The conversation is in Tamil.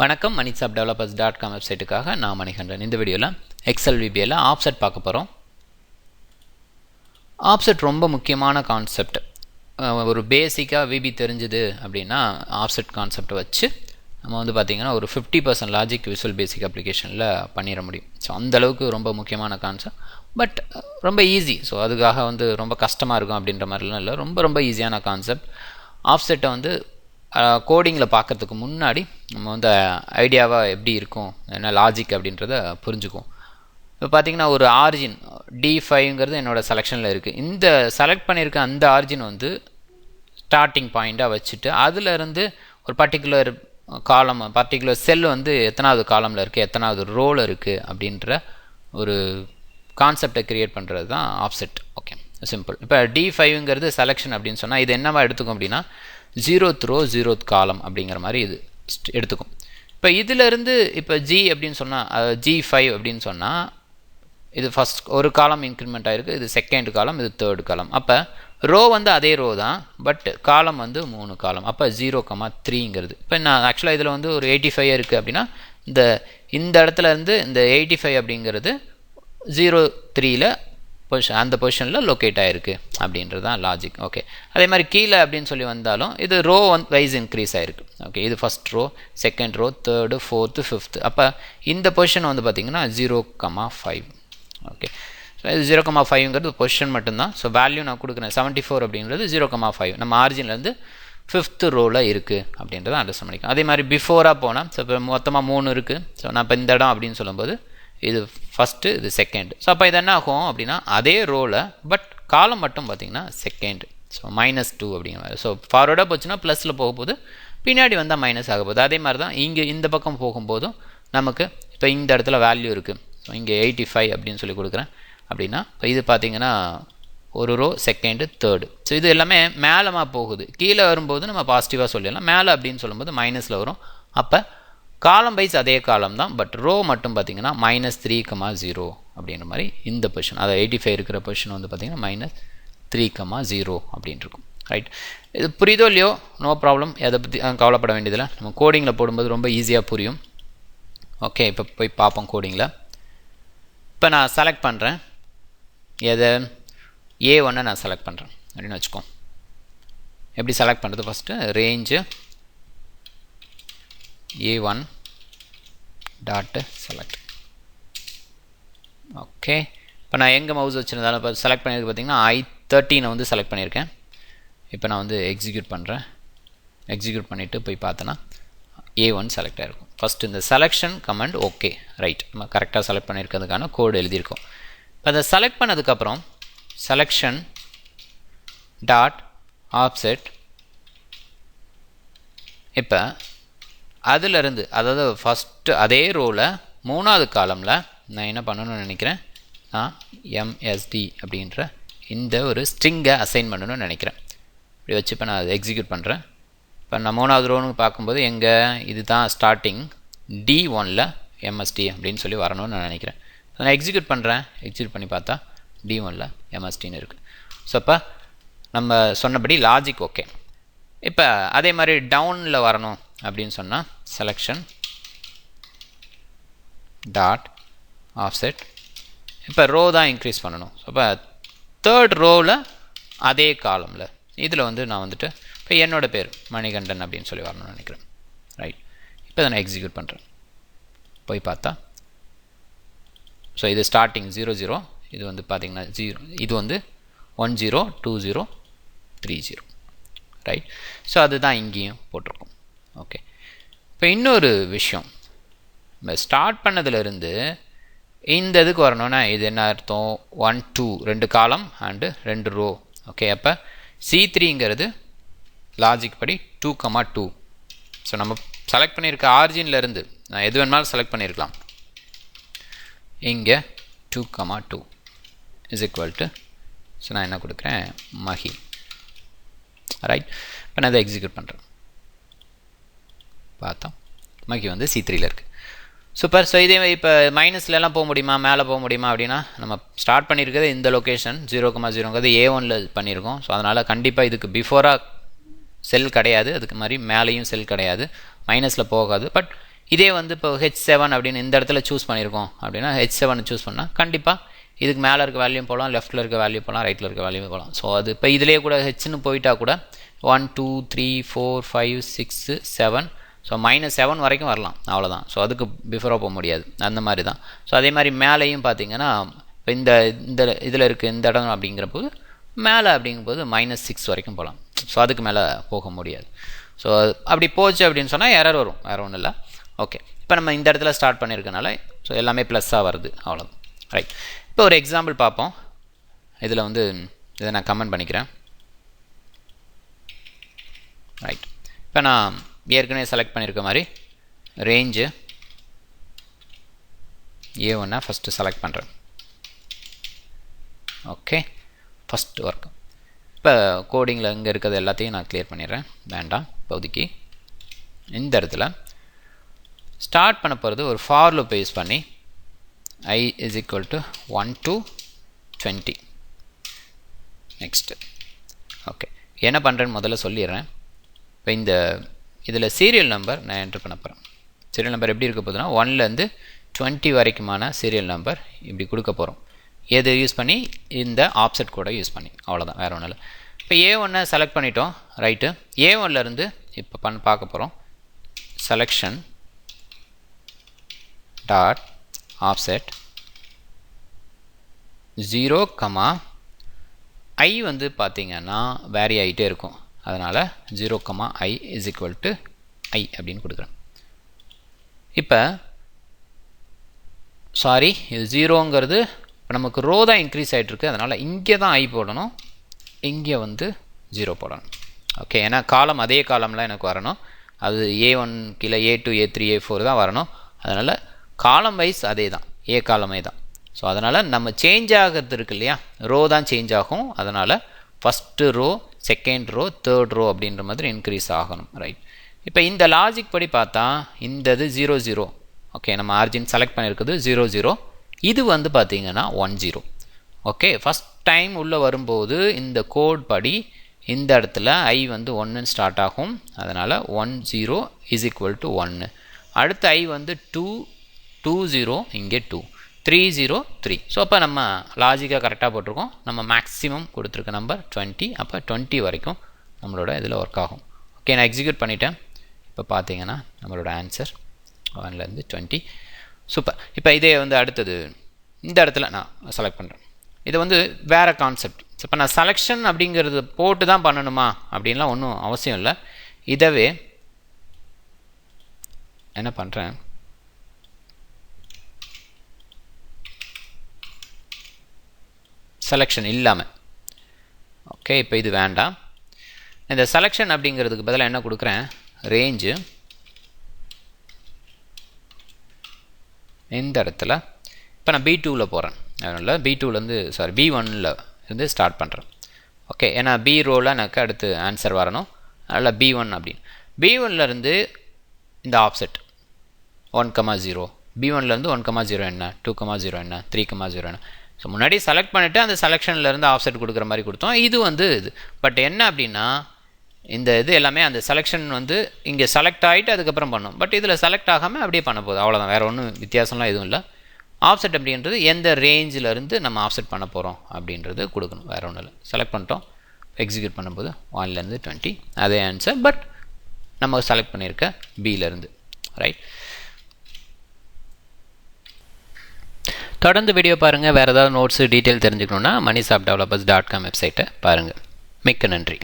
வணக்கம் மணிசாப் டெவலப்பர்ஸ் டாட் காம் வெப்சைட்டுக்காக நான் மணிகண்டன். இந்த வீடியோவில் எக்ஸல் விபியில் ஆப்செட் பார்க்க போகிறோம் ஆப்செட் ரொம்ப முக்கியமான கான்செப்ட் ஒரு பேசிக்காக விபி தெரிஞ்சுது அப்படின்னா ஆப்செட் கான்செப்ட் வச்சு நம்ம வந்து பார்த்திங்கன்னா ஒரு fifty percent logic visual basic அப்ளிகேஷனில் பண்ணிட முடியும். ஸோ அந்தளவுக்கு ரொம்ப முக்கியமான கான்செப்ட் பட் ரொம்ப ஈஸி ஸோ அதுக்காக வந்து ரொம்ப கஷ்டமாக இருக்கும் அப்படின்ற மாதிரிலாம் இல்லை. ரொம்ப ரொம்ப ஈஸியான கான்செப்ட் ஆஃப்செட்டை வந்து கோடிங்கில் பார்க்குறதுக்கு முன்னாடி நம்ம வந்து ஐடியாவாக எப்படி இருக்கும் என்ன லாஜிக் அப்படின்றத புரிஞ்சுக்குவோம். இப்போ பார்த்தீங்கன்னா ஒரு ஆரிஜின் டி ஃபைவ்ங்கிறது என்னோடய செலெக்ஷனில் இருக்குது இந்த செலக்ட் பண்ணியிருக்க அந்த ஆரிஜின் வந்து ஸ்டார்டிங் பாயிண்ட்டாக வச்சுட்டு அதிலிருந்து ஒரு பர்டிகுலர் காலம் பர்டிகுலர் செல் வந்து எத்தனாவது காலமில் இருக்குது எத்தனாவது ரோல் இருக்குது அப்படின்ற ஒரு கான்செப்டை க்ரியேட் பண்ணுறது தான் ஆப்செட் ஓகே சிம்பிள் இப்போ டி ஃபைவ்ங்கிறது செலெக்ஷன் அப்படின்னு சொன்னால் இது என்னவா எடுத்துக்கும் அப்படின்னா ஜீரோத் ரோ ஜீரோத் காலம் அப்படிங்கிற மாதிரி இது எடுத்துக்கும். இப்போ இதிலிருந்து இப்போ ஜி அப்படின்னு சொன்னால் ஜி ஃபைவ் அப்படின்னு சொன்னால் இது ஃபஸ்ட் ஒரு காலம் இன்க்ரிமெண்ட் ஆகிருக்கு இது செகண்ட் காலம் இது தேர்ட் காலம் அப்போ ரோ வந்து அதே ரோ தான் பட் காலம் வந்து மூணு காலம் அப்போ ஜீரோ கமா த்ரீங்கிறது இப்போ நான் ஆக்சுவலாக இதில் வந்து ஒரு எயிட்டி ஃபைவ் இருக்குது அப்படின்னா இந்த இந்த இடத்துல இருந்து இந்த எயிட்டி ஃபைவ் அப்படிங்கிறது ஜீரோ த்ரீயில் பொசிஷன் அந்த பொசிஷனில் லொக்கேட் ஆகிருக்கு அப்படின்றது தான் லாஜிக் ஓகே அதே மாதிரி கீழே அப்படின்னு சொல்லி வந்தாலும் இது ரோ வந்து வைஸ் இன்க்ரீஸ் ஆகிருக்கு ஓகே இது first row second row third fourth fifth அப்போ இந்த பொசிஷன் வந்து பார்த்திங்கன்னா zero comma five okay so இது ஜீரோ கமா ஃபைவ்ங்கிறது பொசிஷன் மட்டும்தான். ஸோ வேல்யூ நான் கொடுக்குறேன். செவன்ட்டி ஃபோர் அப்படிங்கிறது ஜீரோ கமா ஃபைவ் நம்ம ஆரிஜின்லேருந்து ஃபிஃப்த்து ரோவில் இருக்குது அப்படின்றத அண்டர்ஸ்டாண்ட் பண்ணிக்கலாம். அதே மாதிரி பிஃபோராக போனால் ஸோ இப்போ மொத்தமாக மூணு இருக்குது ஸோ நான் இப்போ இந்த இடம் அப்படின்னு சொல்லும்போது இது ஃபஸ்ட்டு இது செகண்ட் ஸோ அப்போ இது என்ன ஆகும் அப்படின்னா அதே ரோவில் பட் காலம் மட்டும் பார்த்திங்கன்னா செகண்ட் ஸோ மைனஸ் டூ அப்படிங்கிற மாதிரி. ஸோ ஃபார்வர்டாக போச்சுன்னா ப்ளஸில் போகும்போது பின்னாடி வந்தால் மைனஸ் ஆக போகுது. அதே மாதிரி தான் இங்கே இந்த பக்கம் போகும்போதும் நமக்கு இப்போ இந்த இடத்துல வேல்யூ இருக்குது ஸோ இங்கே எயிட்டி ஃபைவ் அப்படின்னு சொல்லி கொடுக்குறேன். அப்படின்னா இப்போ இது பார்த்திங்கன்னா ஒரு ரோ செகண்டு தேர்டு ஸோ இது எல்லாமே மேலமாக போகுது. கீழே வரும்போது நம்ம பாசிட்டிவாக சொல்லிடலாம். மேலே அப்படின்னு சொல்லும்போது மைனஸில் வரும். அப்போ காலம் வைஸ் அதே காலம் தான் பட் ரோ மட்டும் பார்த்தீங்கன்னா மைனஸ் த்ரீ கமா ஜீரோ அப்படின்ற மாதிரி இந்த பொசிஷன் அதை எயிட்டி ஃபைவ் இருக்கிற பொசிஷன் வந்து பார்த்திங்கன்னா மைனஸ் த்ரீ கமா ஜீரோ அப்படின்ட்டு இருக்கும். ரைட் இது புரியுதோ இல்லையோ? நோ ப்ராப்ளம் எதை பற்றி கவலைப்பட வேண்டியதில்லை. நம்ம கோடிங்கில் போடும்போது ரொம்ப ஈஸியாக புரியும். ஓகே இப்போ போய் பார்ப்போம் கோடிங்கில் இப்போ நான் செலக்ட் பண்ணுறேன் எதை? ஏ ஒன்னை நான் செலக்ட் பண்ணுறேன் அப்படின்னு வச்சுக்கோ எப்படி செலக்ட் பண்ணுறது first range A one dot select okay இப்போ நான் எங்கே மவுஸ் வச்சுருந்தாலும் இப்போ செலக்ட் பண்ணியிருக்கு பார்த்தீங்கன்னா ஐ தேர்ட்டீனை வந்து செலக்ட் பண்ணியிருக்கேன். இப்போ நான் வந்து எக்ஸிக்யூட் பண்ணுறேன் எக்ஸிக்யூட் பண்ணிவிட்டு போய் பார்த்தேன்னா ஏ ஒன் செலக்ட் ஆகிருக்கும் ஃபஸ்ட் இந்த செலெக்ஷன் கமெண்ட் ஓகே ரைட் நம்ம கரெக்டாக செலக்ட் பண்ணியிருக்கிறதுக்கான கோடு எழுதியிருக்கோம். இப்போ அதை செலக்ட் பண்ணதுக்கப்புறம் செலெக்ஷன் டாட் ஆப்செட் இப்போ அதிலிருந்து அதாவது ஃபஸ்ட்டு அதே ரோவில் மூணாவது காலமில் நான் என்ன பண்ணணும்னு நினைக்கிறேன்? நான் எம்எஸ்டி அப்படின்ற இந்த ஒரு ஸ்ட்ரிங்கை அசைன் பண்ணணும்னு நினைக்கிறேன். இப்படி வச்சு இப்போ நான் அதை எக்ஸிக்யூட் பண்ணுறேன் இப்போ நான் மூணாவது ரோன்னு பார்க்கும்போது எங்கள் இது தான் ஸ்டார்டிங் டி ஒனில் எம்எஸ்டி அப்படின்னு சொல்லி வரணும்னு நான் நினைக்கிறேன். நான் எக்ஸிக்யூட் பண்ணுறேன் எக்ஸிக்யூட் பண்ணி பார்த்தா டி ஒனில் எம்எஸ்டின்னு இருக்குது ஸோ அப்போ நம்ம சொன்னபடி லாஜிக் ஓகே இப்போ அதே மாதிரி டவுனில் வரணும். அப்படின்னு சொன்னால் செலெக்ஷன் டாட் ஆஃப்செட் இப்போ ரோ தான் இன்க்ரீஸ் பண்ணணும். ஸோ இப்போ தேர்ட் ரோவில் அதே காலமில் இதில் வந்து நான் வந்துட்டு இப்போ என்னோடய பேர் மணிகண்டன் அப்படின்னு சொல்லி வரணும்னு நினைக்கிறேன். ரைட் இப்போ நான் எக்ஸிக்யூட் பண்ணுறேன் போய் பார்த்தா ஸோ இது ஸ்டார்டிங் ஜீரோ ஜீரோ இது வந்து பார்த்திங்கன்னா ஜீரோ இது வந்து one zero two zero three zero right so அதுதான் இங்கேயும் போட்டிருக்கோம். ஓகே இப்போ இன்னொரு விஷயம். நம்ம ஸ்டார்ட் பண்ணதுலேருந்து இந்த இதுக்கு வரணும்னா இது என்ன அர்த்தம்? ஒன் டூ ரெண்டு காலம் அண்டு ரெண்டு ரோ ஓகே அப்போ சி த்ரீங்கிறது லாஜிக் படி டூ கமா டூ ஸோ நம்ம செலக்ட் பண்ணியிருக்க ஆர்ஜின்லேருந்து நான் எது வேணாலும் செலக்ட் பண்ணியிருக்கலாம் இங்கே two comma two is equal to so நான் என்ன கொடுக்குறேன்? மஹி. ரைட் இப்போ நான் இதை எக்ஸிக்யூட் பண்ணுறேன் பார்த்தோம். மகி வந்து சி த்ரீல இருக்குது சூப்பர் ஸோ இதே இப்போ மைனஸ்லலாம் போக முடியுமா? மேலே போக முடியுமா அப்படின்னா நம்ம ஸ்டார்ட் பண்ணியிருக்கிறது இந்த லொக்கேஷன் ஜீரோ கமா ஜீரோங்கிறது ஏ ஒனில் பண்ணியிருக்கோம் ஸோ அதனால் கண்டிப்பாக இதுக்கு பிஃபோராக செல் கிடையாது. அதுக்கு மாதிரி மேலேயும் செல் கிடையாது. மைனஸில் போகாது. பட் இதே வந்து இப்போ ஹெச் செவன் அப்படின்னு இந்த இடத்துல சூஸ் பண்ணியிருக்கோம் அப்படின்னா ஹெச் செவன் சூஸ் பண்ணால் கண்டிப்பாக இதுக்கு மேலே இருக்க வேல்யூ போகலாம் லெஃப்ட்டில் இருக்க வேல்யூ போகலாம் ரைட்டில் இருக்க வேல்யூ போகலாம். ஸோ அது இப்போ இதிலே கூட ஹெச்னு போயிட்டா கூட one two three four five six seven so minus seven வரைக்கும் வரலாம். அவ்வளோதான் ஸோ அதுக்கு பிஃபோராக போக முடியாது. அந்த மாதிரி தான் ஸோ அதே மாதிரி மேலேயும் பார்த்தீங்கன்னா இப்போ இந்த இந்த இதில் இருக்குது இந்த இடம் அப்படிங்கிற போது மேலே அப்படிங்கும்போது மைனஸ் சிக்ஸ் வரைக்கும் போகலாம். ஸோ அதுக்கு மேலே போக முடியாது. ஸோ அப்படி போச்சு அப்படின்னு சொன்னால் எரர் வரும். வேறு ஒன்றும் இல்லை. ஓகே இப்போ நம்ம இந்த இடத்துல ஸ்டார்ட் பண்ணியிருக்கனால ஸோ எல்லாமே ப்ளஸ்ஸாக வருது. அவ்வளோ ரைட் இப்போ ஒரு எக்ஸாம்பிள் பார்ப்போம். இதில் வந்து இதை நான் கமெண்ட் பண்ணிக்கிறேன். ரைட் இப்போ நான் ஏற்கனவே செலக்ட் பண்ணியிருக்க மாதிரி. ரேஞ்சு ஏ ஒன்னா ஃபஸ்ட்டு செலக்ட் பண்ணுறேன் ஓகே ஃபஸ்ட் ஒர்க் இப்போ கோடிங்கில் இங்கே இருக்கிறது எல்லாத்தையும் நான் கிளியர் பண்ணிடுறேன். வேண்டாம் இப்போதைக்கு. இந்த இடத்துல ஸ்டார்ட் பண்ண போகிறது ஒரு ஃபார் லூப் யூஸ் பண்ணி I is equal to one to twenty next okay என்ன பண்ணுறேன்னு முதல்ல சொல்லிடுறேன். இப்போ இந்த இதில் சீரியல் நம்பர் நான் என்ட்ரு பண்ண போகிறேன் சீரியல் நம்பர் எப்படி இருக்க போகுதுன்னா ஒன்லேருந்து டுவெண்ட்டி வரைக்குமான சீரியல் நம்பர் இப்படி கொடுக்க போகிறோம் எது யூஸ் பண்ணி இந்த ஆப்செட் கூட யூஸ் பண்ணி. அவ்வளோதான் வேறு ஒன்றும் இல்லை. இப்போ ஏ ஒன்னை செலக்ட் பண்ணிட்டோம் ரைட்டு ஏ ஒன்லேருந்து இப்போ பண்ண பார்க்க போகிறோம் selection dot offset zero comma I வந்து பார்த்திங்கன்னா வேரி ஆகிட்டே இருக்கும். அதனால் zero comma I is equal to I அப்படின்னு கொடுக்குறேன். இப்போ சாரி இது ஜீரோங்கிறது இப்போ நமக்கு ரோ தான் இன்க்ரீஸ் ஆகிட்டுருக்கு அதனால் இங்கே தான் ஐ போடணும். இங்கே வந்து ஜீரோ போடணும். ஓகே ஏன்னா காலம் அதே காலம்லாம் எனக்கு வரணும். அது ஏ ஒன் கீழே A two A three A four தான் வரணும். அதனால் காலம் வைஸ் அதே தான். ஏ காலமே தான். ஸோ அதனால் நம்ம சேஞ்ச் ஆகிறது இருக்கு இல்லையா? ரோ தான் சேஞ்ச் ஆகும். அதனால் first row second row third row அப்படின்ற மாதிரி இன்க்ரீஸ் ஆகணும் ரைட் இப்போ இந்த லாஜிக் படி பார்த்தா இந்த இது ஜீரோ ஜீரோ ஓகே நம்ம ஆர்ஜின் செலக்ட் பண்ணியிருக்குது ஜீரோ ஜீரோ இது வந்து பார்த்திங்கன்னா one zero okay first time உள்ளே வரும்போது இந்த கோட் படி இந்த இடத்துல ஐ வந்து ஒன்றுன்னு ஸ்டார்ட் ஆகும். அதனால் one zero is equal to ஒன்று அடுத்த ஐ வந்து டூ டூ ஜீரோ இங்கே two three zero three so அப்போ நம்ம லாஜிக்காக கரெக்டாக போட்டிருக்கோம். நம்ம மேக்ஸிமம் கொடுத்துருக்க நம்பர் டுவெண்ட்டி அப்போ டுவெண்ட்டி வரைக்கும் நம்மளோட இதில் ஒர்க் ஆகும். ஓகே நான் எக்ஸிக்யூட் பண்ணிட்டேன். இப்போ பார்த்தீங்கன்னா நம்மளோட ஆன்சர் ஒன்லேருந்து டுவெண்ட்டி சூப்பர் இப்போ இதே வந்து அடுத்தது. இந்த இடத்துல நான் செலக்ட் பண்ணுறேன் இது வந்து வேறு கான்செப்ட் இப்போ நான் செலெக்ஷன் அப்படிங்கிறது போட்டு தான் பண்ணணுமா அப்படின்லாம் ஒன்றும் அவசியம் இல்லை. இதவே என்ன பண்ணுறேன் செலெக்ஷன் இல்லாமல் ஓகே இப்போ இது வேண்டாம். இந்த செலெக்ஷன் அப்படிங்கிறதுக்கு பதிலாக என்ன கொடுக்குறேன்? ரேஞ்சு இந்த இடத்துல? இப்போ நான் பி டூவில் போகிறேன் அதனால் பி டூலேருந்து சாரி பி ஒனில் இருந்து ஸ்டார்ட் பண்ணுறேன் ஓகே ஏன்னா பி ரோவில் எனக்கு அடுத்து ஆன்சர் வரணும். அதனால் பி ஒன் அப்படின்னு. பி ஒன்லேருந்து இந்த offset one comma zero B ஒன்லேருந்து ஒன் கமா ஜீரோ என்ன? டூ கமா ஜீரோ என்ன? த்ரீ கமா ஜீரோ என்ன? ஸோ முன்னாடி செலக்ட் பண்ணிவிட்டு அந்த செலெக்ஷன்லேருந்து ஆஃப்செட் கொடுக்குற மாதிரி கொடுத்தோம். இது வந்து இது. பட் என்ன அப்படின்னா இந்த இது எல்லாமே அந்த செலெக்ஷன் வந்து இங்கே செலக்ட் ஆகிட்டு அதுக்கப்புறம் பண்ணும். பட் இதில் செலக்ட் ஆகாமல் அப்படியே பண்ண போகுது. அவ்வளோதான் வேறு ஒன்றும் வித்தியாசம்லாம் எதுவும் இல்லை. ஆஃப்செட் அப்படின்றது எந்த ரேஞ்சிலேருந்து நம்ம ஆஃப்செட் பண்ண போகிறோம் அப்படின்றது கொடுக்கணும். வேறு ஒன்றும் இல்லை. செலக்ட் பண்ணிட்டோம். எக்ஸிக்யூட் பண்ணும்போது ஒன்லேருந்து டுவெண்ட்டி அதே ஆன்சர் பட் நம்ம செலக்ட் பண்ணியிருக்க பியிலேருந்து ரைட் தொடர்ந்து வீடியோ பாருங்கள் வேறு ஏதாவது நோட்ஸு டீட்டெயில் தெரிஞ்சுக்கணுன்னா மணி சாப் டெவலப்பர்ஸ் டாட் காம் வெப்சைட்டை பாருங்கள் மிக்க நன்றி.